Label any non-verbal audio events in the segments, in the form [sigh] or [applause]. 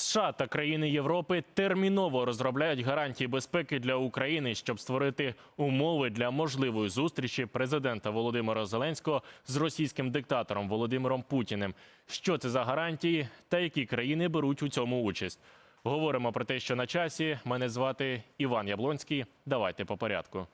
США та країни Європи терміново розробляють гарантії безпеки для України, щоб створити умови для можливої зустрічі президента Володимира Зеленського з російським диктатором Володимиром Путіним. Що це за гарантії та які країни беруть у цьому участь? Говоримо про те, що на часі. Мене звати Іван Яблонський. Давайте по порядку.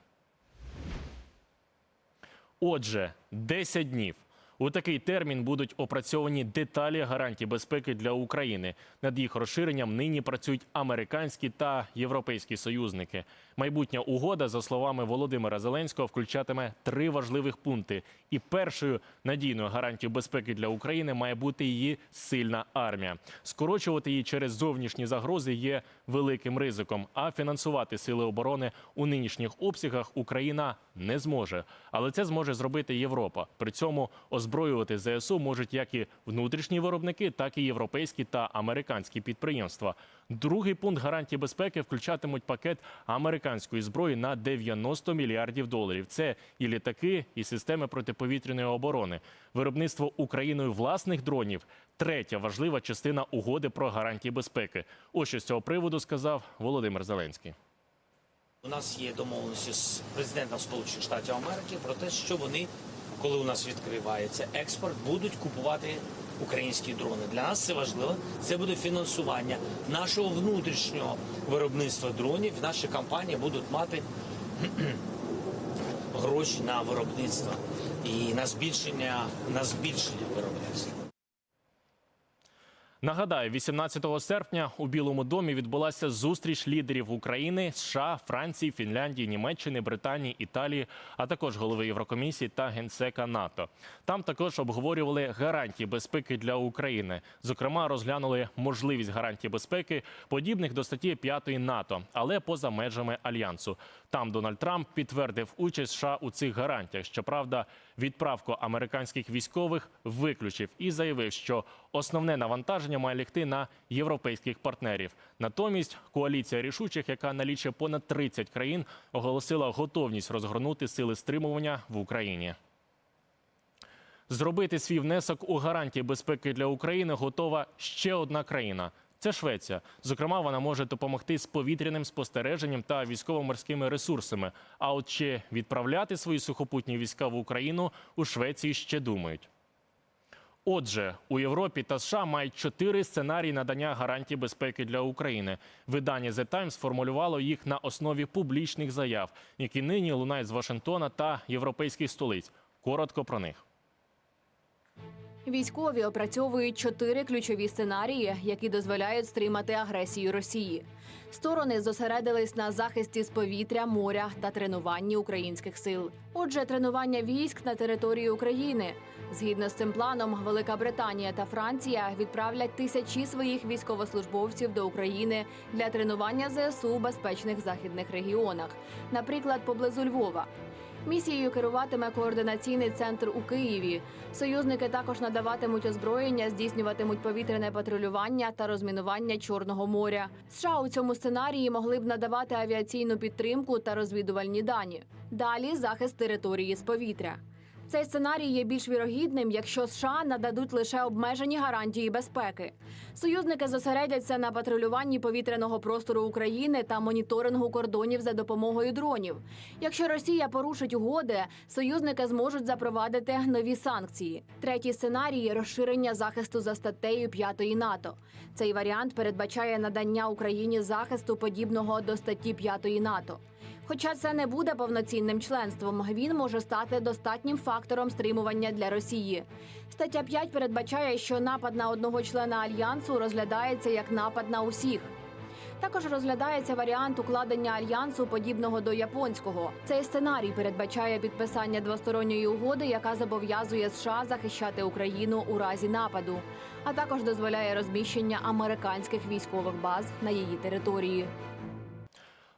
Отже, 10 днів. У такий термін будуть опрацьовані деталі гарантій безпеки для України. Над їх розширенням нині працюють американські та європейські союзники. Майбутня угода, за словами Володимира Зеленського, включатиме три важливих пункти. І першою надійною гарантією безпеки для України має бути її сильна армія. Скорочувати її через зовнішні загрози є великим ризиком. А фінансувати сили оборони у нинішніх обсягах Україна не зможе. Але це зможе зробити Європа. При цьому озброювати ЗСУ можуть як і внутрішні виробники, так і європейські та американські підприємства. Другий пункт гарантії безпеки включатимуть пакет американської зброї на 90 мільярдів доларів. Це і літаки, і системи протиповітряної оборони. Виробництво Україною власних дронів третя важлива частина угоди про гарантії безпеки. Ось що з цього приводу сказав Володимир Зеленський. У нас є домовленості з президентом Сполучених Штатів Америки про те, що вони, коли у нас відкривається експорт, будуть купувати українські дрони. Для нас це важливо. Це буде фінансування нашого внутрішнього виробництва дронів. Наші компанії будуть мати [clears throat] гроші на виробництво і на збільшення на збільшення виробництва. Нагадаю, 18 серпня у Білому домі відбулася зустріч лідерів України, США, Франції, Фінляндії, Німеччини, Британії, Італії, а також голови Єврокомісії та генсека НАТО. Там також обговорювали гарантії безпеки для України. Зокрема, розглянули можливість гарантій безпеки, подібних до статті 5 НАТО, але поза межами альянсу. Там Дональд Трамп підтвердив участь США у цих гарантіях. Щоправда, відправку американських військових виключив і заявив, що основне навантаження має лягти на європейських партнерів. Натомість коаліція рішучих, яка налічує понад 30 країн, оголосила готовність розгорнути сили стримування в Україні. Зробити свій внесок у гарантії безпеки для України готова ще одна країна. Це Швеція. Зокрема, вона може допомогти з повітряним спостереженням та військово-морськими ресурсами. А от чи відправляти свої сухопутні війська в Україну у Швеції ще думають. Отже, у Європі та США мають чотири сценарії надання гарантій безпеки для України. Видання The Times сформулювало їх на основі публічних заяв, які нині лунають з Вашингтона та європейських столиць. Коротко про них. Військові опрацьовують чотири ключові сценарії, які дозволяють стримати агресію Росії. Сторони зосередились на захисті з повітря, моря та тренуванні українських сил. Отже, тренування військ на території України. Згідно з цим планом, Велика Британія та Франція відправлять тисячі своїх військовослужбовців до України для тренування ЗСУ у безпечних західних регіонах, наприклад, поблизу Львова. Місією керуватиме координаційний центр у Києві. Союзники також надаватимуть озброєння, здійснюватимуть повітряне патрулювання та розмінування Чорного моря. США у цьому сценарії могли б надавати авіаційну підтримку та розвідувальні дані. Далі захист території з повітря. Цей сценарій є більш вірогідним, якщо США нададуть лише обмежені гарантії безпеки. Союзники зосередяться на патрулюванні повітряного простору України та моніторингу кордонів за допомогою дронів. Якщо Росія порушить угоди, союзники зможуть запровадити нові санкції. Третій сценарій розширення захисту за статтею 5 НАТО. Цей варіант передбачає надання Україні захисту подібного до статті 5 НАТО. Хоча це не буде повноцінним членством, він може стати достатнім фактором стримування для Росії. Стаття 5 передбачає, що напад на одного члена альянсу розглядається як напад на усіх. Також розглядається варіант укладення альянсу, подібного до японського. Цей сценарій передбачає підписання двосторонньої угоди, яка зобов'язує США захищати Україну у разі нападу, а також дозволяє розміщення американських військових баз на її території.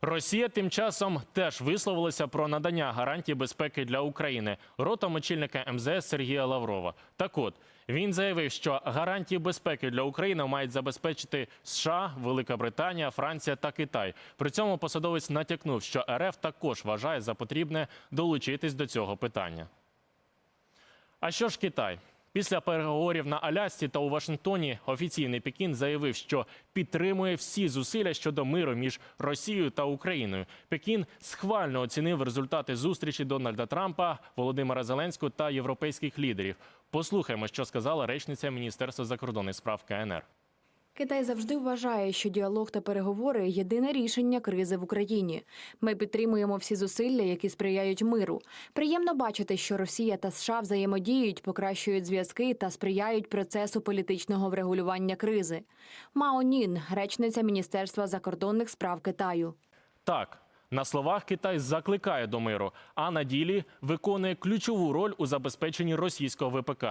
Росія тим часом теж висловилася про надання гарантій безпеки для України ротом очільника МЗС Сергія Лаврова. Так от він заявив, що гарантії безпеки для України мають забезпечити США, Велика Британія, Франція та Китай. При цьому посадовець натякнув, що РФ також вважає за потрібне долучитись до цього питання. А що ж Китай? Після переговорів на Алясці та у Вашингтоні офіційний Пекін заявив, що підтримує всі зусилля щодо миру між Росією та Україною. Пекін схвально оцінив результати зустрічі Дональда Трампа, Володимира Зеленського та європейських лідерів. Послухаємо, що сказала речниця Міністерства закордонних справ КНР. Китай завжди вважає, що діалог та переговори єдине рішення кризи в Україні. Ми підтримуємо всі зусилля, які сприяють миру. Приємно бачити, що Росія та США взаємодіють, покращують зв'язки та сприяють процесу політичного врегулювання кризи. Мао Нін, речниця Міністерства закордонних справ Китаю. Так, на словах Китай закликає до миру, а на ділі виконує ключову роль у забезпеченні російського ВПК.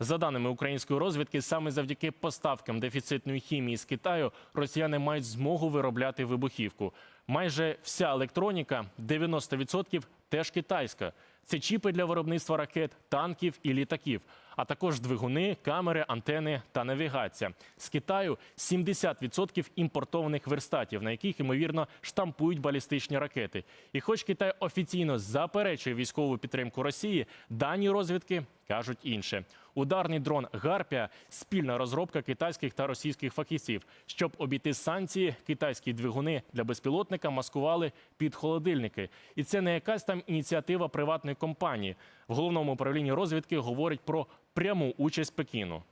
За даними української розвідки, саме завдяки поставкам дефіцитної хімії з Китаю росіяни мають змогу виробляти вибухівку. Майже вся електроніка, 90% теж китайська. Це чіпи для виробництва ракет, танків і літаків, а також двигуни, камери, антени та навігація. З Китаю 70% імпортованих верстатів, на яких ймовірно штампують балістичні ракети. І хоч Китай офіційно заперечує військову підтримку Росії, дані розвідки кажуть інше. Ударний дрон Гарпія спільна розробка китайських та російських фахівців. Щоб обійти санкції, китайські двигуни для безпілотника маскували під холодильники. І це не якась там ініціатива приватної компанії. В головному управлінні розвідки говорять про пряму участь Пекіну.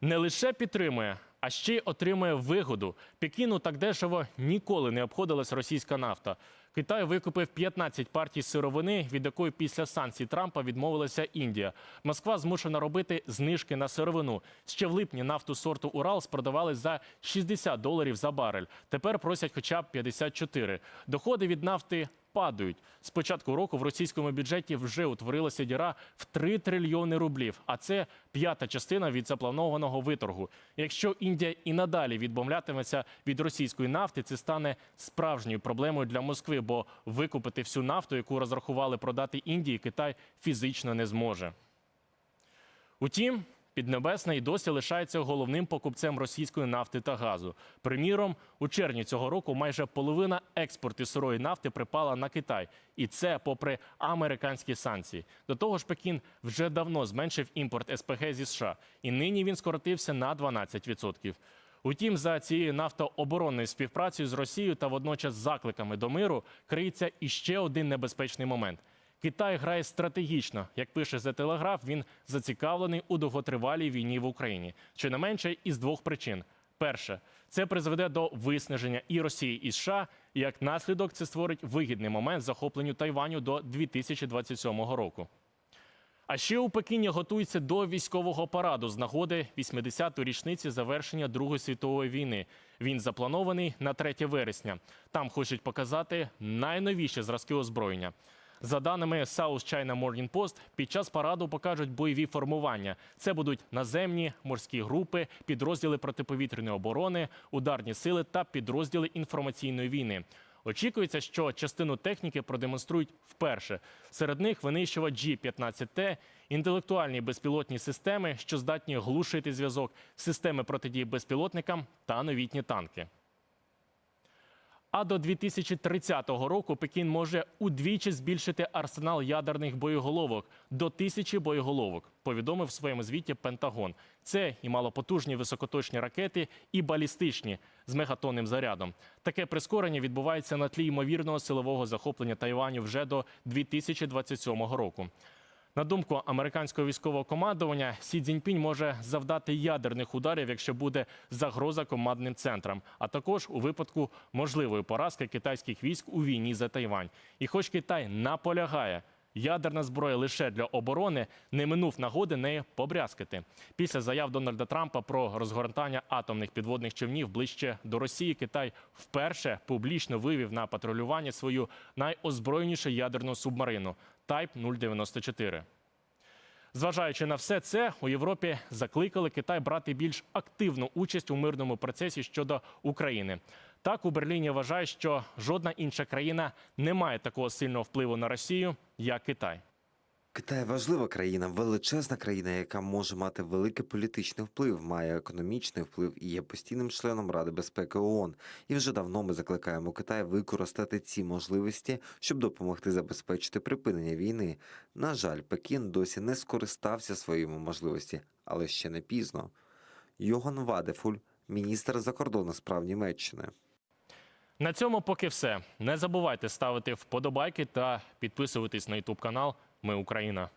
Не лише підтримує, а ще й отримує вигоду. Пекіну так дешево ніколи не обходилась російська нафта. Китай викупив 15 партій сировини, від якої після санкцій Трампа відмовилася Індія. Москва змушена робити знижки на сировину. Ще в липні нафту сорту Урал спродавали за 60 доларів за барель. Тепер просять хоча б 54. Доходи від нафти падають. З початку року в російському бюджеті вже утворилася діра в 3 трильйони рублів, а це п'ята частина від запланованого виторгу. Якщо Індія і надалі відмовлятиметься від російської нафти, це стане справжньою проблемою для Москви, бо викупити всю нафту, яку розрахували продати Індії, Китай фізично не зможе. Утім, Піднебесна і досі лишається головним покупцем російської нафти та газу. Приміром, у червні цього року майже половина експорту сирої нафти припала на Китай, і це попри американські санкції. До того ж, Пекін вже давно зменшив імпорт СПГ зі США, і нині він скоротився на 12%. Утім, за цією нафтооборонною співпрацею з Росією та водночас закликами до миру криється іще один небезпечний момент. Китай грає стратегічно. Як пише The Telegraph, він зацікавлений у довготривалій війні в Україні. Щонайменше із двох причин: перше, це призведе до виснаження і Росії, і США. І як наслідок, це створить вигідний момент захопленню Тайваню до 2027 року. А ще у Пекіні готуються до військового параду з нагоди 80-ї річниці завершення Другої світової війни. Він запланований на 3 вересня. Там хочуть показати найновіші зразки озброєння. За даними South China Morning Post, під час параду покажуть бойові формування. Це будуть наземні, морські групи, підрозділи протиповітряної оборони, ударні сили та підрозділи інформаційної війни. Очікується, що частину техніки продемонструють вперше. Серед них винищувач G-15T, інтелектуальні безпілотні системи, що здатні глушити зв'язок, системи протидії безпілотникам та новітні танки. А до 2030 року Пекін може удвічі збільшити арсенал ядерних боєголовок до тисячі боєголовок. Повідомив в своєму звіті Пентагон. Це і малопотужні високоточні ракети, і балістичні з мегатонним зарядом. Таке прискорення відбувається на тлі ймовірного силового захоплення Тайваню вже до 2027 року. На думку американського військового командування, Сі Цзіньпінь може завдати ядерних ударів, якщо буде загроза командним центрам, а також у випадку можливої поразки китайських військ у війні за Тайвань. І хоч Китай наполягає, ядерна зброя лише для оборони, не минув нагоди нею побрязкати. Після заяв Дональда Трампа про розгортання атомних підводних човнів ближче до Росії, Китай вперше публічно вивів на патрулювання свою найозброєнішу ядерну субмарину Type 094. Зважаючи на все це, у Європі закликали Китай брати більш активну участь у мирному процесі щодо України. Так у Берліні вважають, що жодна інша країна не має такого сильного впливу на Росію, як Китай. Китай важлива країна, величезна країна, яка може мати великий політичний вплив, має економічний вплив і є постійним членом Ради безпеки ООН. І вже давно ми закликаємо Китай використати ці можливості, щоб допомогти забезпечити припинення війни. На жаль, Пекін досі не скористався своїми можливості, але ще не пізно. Йоган Вадефуль, міністр закордонних справ Німеччини. На цьому поки все. Не забувайте ставити вподобайки та підписуватись на Ютуб канал Ми Україна.